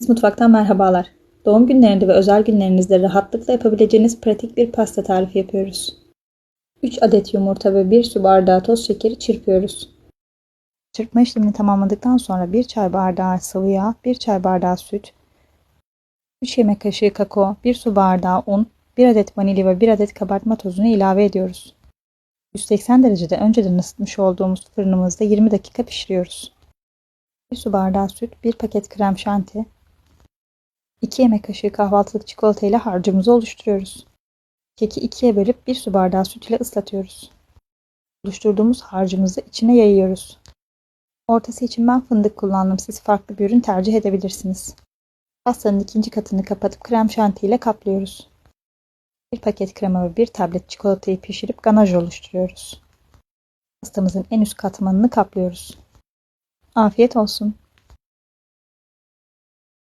Mutfaktan merhabalar. Doğum günlerinde ve özel günlerinizde rahatlıkla yapabileceğiniz pratik bir pasta tarifi yapıyoruz. 3 adet yumurta ve 1 su bardağı toz şekeri çırpıyoruz. Çırpma işlemini tamamladıktan sonra 1 çay bardağı sıvı yağ, 1 çay bardağı süt, 3 yemek kaşığı kakao, 1 su bardağı un, 1 adet vanilya ve 1 adet kabartma tozunu ilave ediyoruz. 180 derecede önceden ısıtmış olduğumuz fırınımızda 20 dakika pişiriyoruz. 1 su bardağı süt, 1 paket krem şanti, 2 yemek kaşığı kahvaltılık çikolata ile harcımızı oluşturuyoruz. Keki ikiye bölüp 1 su bardağı süt ile ıslatıyoruz. Oluşturduğumuz harcımızı içine yayıyoruz. Ortası için ben fındık kullandım. Siz farklı bir ürün tercih edebilirsiniz. Pastanın ikinci katını kapatıp krem şanti ile kaplıyoruz. Bir paket krema ve bir tablet çikolatayı pişirip ganaj oluşturuyoruz. Pastamızın en üst katmanını kaplıyoruz. Afiyet olsun.